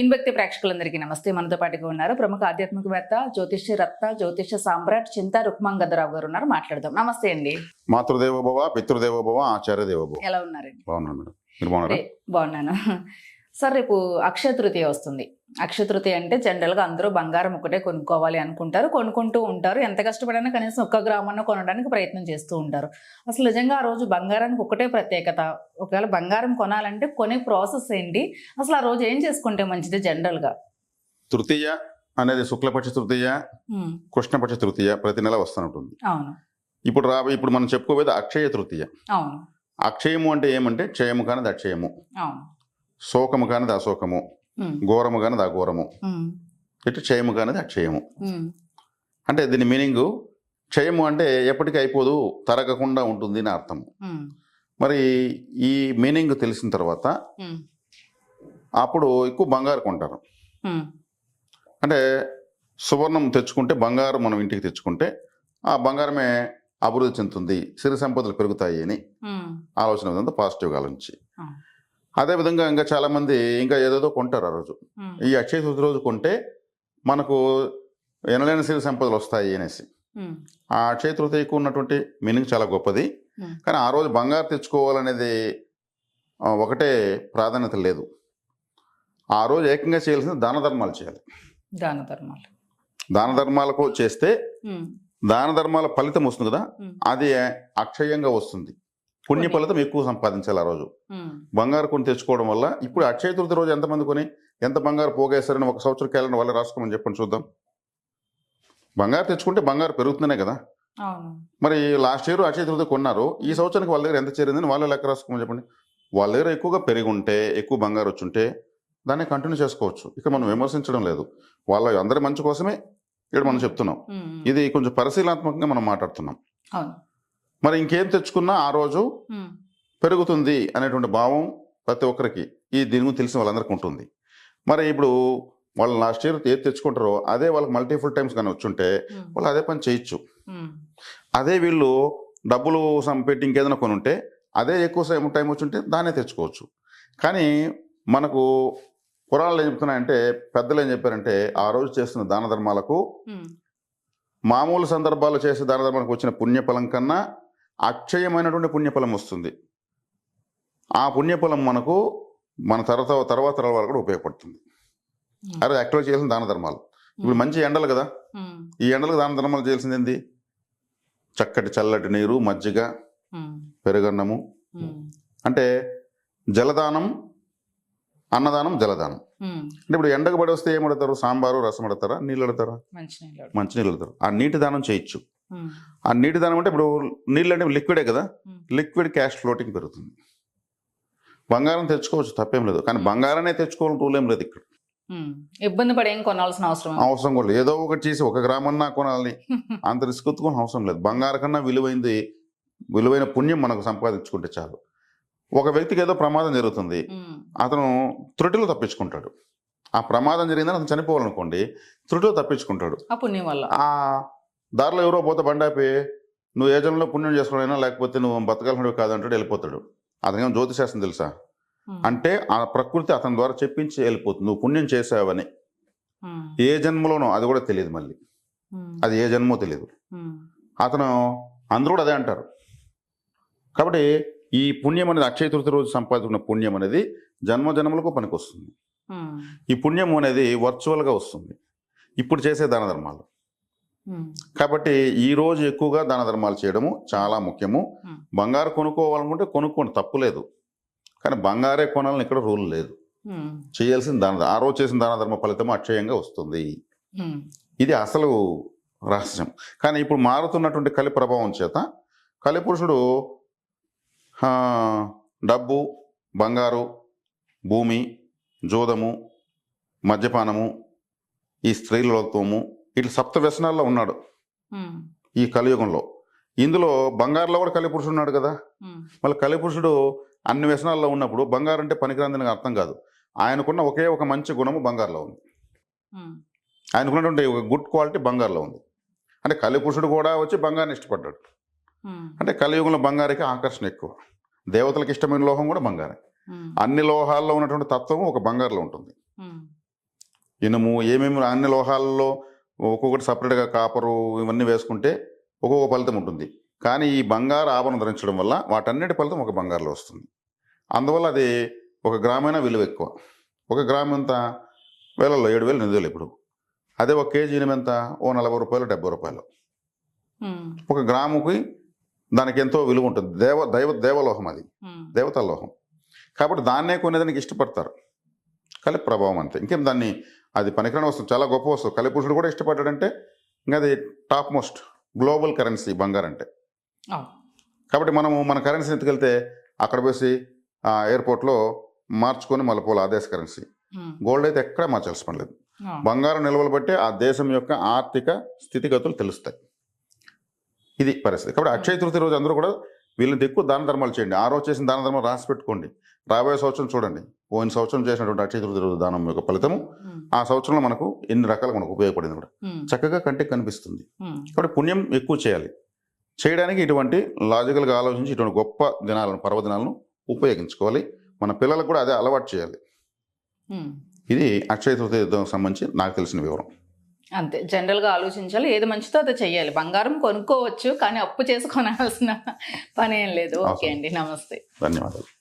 ఇన్భక్తి ప్రేక్షకులందరికీ నమస్తే. మనతో పాటుగా ఉన్నారు ప్రముఖ ఆధ్యాత్మికవేత్త జ్యోతిష్య రత్న జ్యోతిష్య సామ్రాట్ చింతా రుక్మాంగదరావు గారు ఉన్నారు. మాట్లాడదాం. నమస్తే అండి. మాతృదేవోభవ పితృదేవోభవ ఆచార్య దేవోభవ ఎలా ఉన్నారండి? బాగున్నాను మీరు బాగున్నారా? బాగున్నాను. సార్ రేపు అక్షయ తృతీయ వస్తుంది. అక్షయ తృతీయ అంటే జనరల్గా అందరూ బంగారం ఒకటే కొనుక్కోవాలి అనుకుంటారు కొనుక్కుంటూ ఉంటారు. ఎంత కష్టపడినా కనీసం ఒక్క గ్రామన్న కొనడానికి ప్రయత్నం చేస్తూ ఉంటారు. అసలు నిజంగా ఆ రోజు బంగారానికి ఒకటే ప్రత్యేకత. ఒకవేళ బంగారం కొనాలంటే కొనే ప్రాసెస్ ఏంటి? అసలు ఆ రోజు ఏం చేసుకుంటే మంచిది జనరల్గా తృతీయ అనేది శుక్లపక్ష తృతీయ కృష్ణపక్ష తృతీయ ప్రతి నెల వస్తుంటుంది అవును. ఇప్పుడు రా ఇప్పుడు మనం చెప్పుకోబోయేది అక్షయ తృతీయ. అవును. అక్షయము అంటే ఏమంటే క్షయము కానిది అక్షయము. అవును. శోకము కానిది అశోకము ఘోరము కానిది అఘోరము. ఇటు క్షయము కానిది అక్షయము. అంటే దీని మీనింగ్ క్షయము అంటే ఎప్పటికీ అయిపోదు తరగకుండా ఉంటుంది అని అర్థం. మరి ఈ మీనింగ్ తెలిసిన తర్వాత అప్పుడు ఎక్కువ బంగారు కొంటారు. అంటే సువర్ణం తెచ్చుకుంటే బంగారం మనం ఇంటికి తెచ్చుకుంటే ఆ బంగారమే అభివృద్ధి చెందుతుంది సిరి సంపదలు పెరుగుతాయి అని ఆలోచన విధంగా పాజిటివ్గా నుంచి. అదేవిధంగా ఇంకా చాలామంది ఇంకా ఏదేదో కొంటారు ఆ రోజు. ఈ అక్షయ తృతీయ రోజు కొంటే మనకు ఎనలేని సిరి సంపదలు వస్తాయి అనేసి. ఆ అక్షయ తృతీయకు ఉన్నటువంటి మీనింగ్ చాలా గొప్పది. కానీ ఆ రోజు బంగారు తెచ్చుకోవాలనేది ఒకటే ప్రాధాన్యత లేదు. ఆ రోజు ఏకంగా చేయాల్సింది దాన ధర్మాలు చేయాలి. దాన ధర్మాలు. దాన ధర్మాలకు చేస్తే దాన ధర్మాల ఫలితం వస్తుంది కదా? అది అక్షయంగా వస్తుంది. పుణ్య. ఫలితం ఎక్కువ సంపాదించాలి ఆ రోజు. బంగారు కొని తెచ్చుకోవడం వల్ల ఇప్పుడు అక్షయ తృతీయ రోజు ఎంతమంది కొని? ఎంత బంగారు పోగేస్తారని ఒక సంవత్సరం క్యాలెండర్ వాళ్ళు రాసుకోమని చెప్పండి చూద్దాం. బంగారు తెచ్చుకుంటే బంగారు పెరుగుతుందనే కదా? మరి లాస్ట్ ఇయర్ అక్షయ తృతీయ కొన్నారు. ఈ సంవత్సరానికి వాళ్ళ దగ్గర ఎంత చేరిందని వాళ్ళు లెక్క రాసుకోమని చెప్పండి. వాళ్ళ దగ్గర ఎక్కువగా పెరిగి ఉంటే ఎక్కువ బంగారు వచ్చి ఉంటే దాన్ని కంటిన్యూ చేసుకోవచ్చు. ఇక మనం విమర్శించడం లేదు. వాళ్ళ అందరి మంచి కోసమే ఇక్కడ మనం చెప్తున్నాం. ఇది కొంచెం పరిశీలనాత్మకంగా మనం మాట్లాడుతున్నాం. మరి ఇంకేం తెచ్చుకున్నా ఆ రోజు పెరుగుతుంది అనేటువంటి భావం ప్రతి ఒక్కరికి ఈ దీని గురించి తెలిసిన వాళ్ళందరికీ ఉంటుంది. మరి ఇప్పుడు వాళ్ళు లాస్ట్ ఇయర్ ఏది తెచ్చుకుంటారో అదే వాళ్ళకి మల్టిపుల్ టైమ్స్ కానీ వచ్చుంటే వాళ్ళు అదే పని చేయొచ్చు. అదే వీళ్ళు డబ్బులు పెట్టి ఇంకేదైనా కొని ఉంటే అదే ఎక్కువ టైం వచ్చుంటే దాన్నే తెచ్చుకోవచ్చు. కానీ మనకు పురాణాలు ఏం చెప్తున్నాయంటే పెద్దలు ఏం చెప్పారంటే ఆ రోజు చేస్తున్న దాన ధర్మాలకు మామూలు సందర్భాల్లో చేసే దాన ధర్మాలకు వచ్చిన పుణ్యఫలం కన్నా అక్షయమైనటువంటి పుణ్యఫలం వస్తుంది. ఆ పుణ్యఫలం మనకు మన తర్వాత తర్వాత తరాల కూడా ఉపయోగపడుతుంది. అదే యాక్టివ్ చేయాల్సిన దాన ధర్మాలు. ఇప్పుడు మంచి ఎండలు కదా. ఈ ఎండలకు దాన ధర్మాలు చేయాల్సింది ఏంది? చక్కటి చల్లటి నీరు మజ్జిగ పెరుగన్నము. అంటే జలదానం అన్నదానం జలదానం. అంటే ఇప్పుడు ఎండకు పడి వస్తే ఏమడతారు సాంబారు రసం అడతారా నీళ్ళు అడతారా మంచి నీళ్ళు అడతారు ఆ నీటి దానం చేయొచ్చు. ఆ నీటి దానం అంటే ఇప్పుడు నీళ్ళు అంటే లిక్విడే కదా? లిక్విడ్ క్యాష్ ఫ్లోటింగ్ పెరుగుతుంది. బంగారం తెచ్చుకోవచ్చు తప్పేం లేదు. కానీ బంగారాన్ని తెచ్చుకోవాలని రూల్ ఏం లేదు ఇక్కడ. ఇబ్బంది పడి ఏం కొనాల్సిన అవసరం అవసరం కూడా ఏదో ఒకటి చేసి ఒక గ్రామన్నా కొనాలి. అంత రిస్క్ ఎత్తుకోని అవసరం లేదు. బంగారం కన్నా విలువైంది విలువైన పుణ్యం మనకు సంపాదించుకుంటే చాలు. ఒక వ్యక్తికి ఏదో ప్రమాదం జరుగుతుంది. అతను త్రుటిలో తప్పించుకుంటాడు. ఆ ప్రమాదం జరిగిందని అతను చనిపోవాలనుకోండి త్రుటిలో తప్పించుకుంటాడు. ఆ పుణ్యం వల్ల. ఆ దారిలో ఎవరో పోతే బండాపి నువ్వు ఏ జన్మలో పుణ్యం చేసుకోవడైనా లేకపోతే నువ్వు బతకాల్సినవి కాదంటాడు వెళ్ళిపోతాడు. అతనికేమో జ్యోతిశాస్త్రం తెలుసా? అంటే ఆ ప్రకృతి అతని ద్వారా చెప్పించి వెళ్ళిపోతుంది. నువ్వు పుణ్యం చేసావని ఏ జన్మలోనో అది కూడా తెలియదు మళ్ళీ. అది ఏ జన్మో తెలియదు. అతను అందరూ కూడా అదే అంటారు. కాబట్టి ఈ పుణ్యం అనేది అక్షయ తృతీయ రోజు సంపాదించుకున్న పుణ్యం అనేది జన్మ జన్మలకు పనికొస్తుంది. ఈ పుణ్యం అనేది వర్చువల్గా వస్తుంది. ఇప్పుడు చేసే దాన ధర్మాలు. కాబట్టి ఈ రోజు ఎక్కువగా దాన ధర్మాలు చేయడము చాలా ముఖ్యము. బంగారు కొనుక్కోవాలనుకుంటే కొనుక్కోండి తప్పు లేదు కానీ బంగారే కొనాలని ఇక్కడ రూల్ లేదు. చేయాల్సిన దాన ఆ రోజు చేసిన దాన ధర్మ ఫలితం అక్షయంగా వస్తుంది. ఇది అసలు రహస్యం. కానీ ఇప్పుడు మారుతున్నటువంటి కలి ప్రభావం చేత కలిపురుషుడు డబ్బు బంగారు భూమి జోదము మద్యపానము ఈ స్త్రీలతోము ఇట్లా సప్త వ్యసనాల్లో ఉన్నాడు. ఈ కలియుగంలో. ఇందులో బంగారులో కూడా కలిపురుషుడు ఉన్నాడు కదా. మళ్ళీ కలిపురుషుడు అన్ని వ్యసనాల్లో ఉన్నప్పుడు బంగారు అంటే పనికిరాందని అర్థం కాదు. ఆయనకున్న ఒకే ఒక మంచి గుణము బంగారులో ఉంది. ఆయనకున్నటువంటి ఒక గుడ్ క్వాలిటీ బంగారులో ఉంది. అంటే కలిపురుషుడు కూడా వచ్చి బంగారుని ఇష్టపడ్డాడు. అంటే కలియుగంలో బంగారికి ఆకర్షణ ఎక్కువ. దేవతలకు ఇష్టమైన లోహం కూడా బంగారే. అన్ని లోహాల్లో ఉన్నటువంటి తత్వం ఒక బంగారులో ఉంటుంది. ఇనుము ఏమేమి అన్ని లోహాలలో ఒక్కొక్కటి సపరేట్గా కాపరు ఇవన్నీ వేసుకుంటే ఒక్కొక్క ఫలితం ఉంటుంది. కానీ ఈ బంగారు ఆభరణం ధరించడం వల్ల వాటన్నిటి ఫలితం ఒక బంగారులో వస్తుంది. అందువల్ల అది ఒక గ్రామైనా విలువ ఎక్కువ. ఒక గ్రామ్ ఎంత? వేలలో ఏడు వేలు ఎనిమిది వేలు ఇప్పుడు. అదే ఒక కేజీ ఎంత? ఓ నలభై రూపాయలు డెబ్బై రూపాయలు. ఒక గ్రాముకి దానికి ఎంతో విలువ ఉంటుంది. దేవ దైవ దేవలోహం అది. దేవతా లోహం కాబట్టి దాన్నే కొనేదానికి ఇష్టపడతారు. కలి ప్రభావం అంతే. ఇంకేం దాన్ని అది పనికిరాని వస్తువు చాలా గొప్ప వస్తువు. కలిపురుషుడు కూడా ఇష్టపడ్డాడంటే ఇంకా అది టాప్ మోస్ట్ గ్లోబల్ కరెన్సీ బంగారం అంటే. కాబట్టి మనము మన కరెన్సీ ఎత్తుకెళ్తే అక్కడ పోసి ఆ ఎయిర్పోర్ట్లో మార్చుకొని మళ్ళీ పోవాలి ఆ దేశ కరెన్సీ. గోల్డ్ అయితే ఎక్కడ మార్చాల్సిన పని లేదు. అవును. బంగారం నిల్వలు బట్టి ఆ దేశం యొక్క ఆర్థిక స్థితిగతులు తెలుస్తాయి. ఇది పరిస్థితి. కాబట్టి అక్షయ తృతీయ రోజు అందరూ కూడా వీళ్ళని ఎక్కువ దాన ధర్మాలు చేయండి. ఆ రోజు చేసిన దాన ధర్మాలు రాసి పెట్టుకోండి. రాబోయే సంవత్సరం చూడండి. పోయిన సంవత్సరం చేసినటువంటి అక్షయ తృతీయ రోజు దానం యొక్క ఫలితము ఆ సంవత్సరంలో మనకు ఎన్ని రకాలుగా మనకు ఉపయోగపడింది కూడా. చక్కగా కంటికి కనిపిస్తుంది. కాబట్టి పుణ్యం ఎక్కువ చేయాలి. చేయడానికి ఇటువంటి లాజికల్గా ఆలోచించి ఇటువంటి గొప్ప దినాలను పర్వదినాలను ఉపయోగించుకోవాలి. మన పిల్లలకు కూడా అదే అలవాటు చేయాలి. ఇది అక్షయ తృతీయ సంబంధించి నాకు తెలిసిన వివరం. అంతే. జనరల్గా ఆలోచించాలి. ఏది మంచిదో అది చెయ్యాలి. బంగారం కొనుక్కోవచ్చు కానీ అప్పు చేసి కొనాల్సిన పని ఏం లేదు ఓకే. అండి. నమస్తే. ధన్యవాదాలు.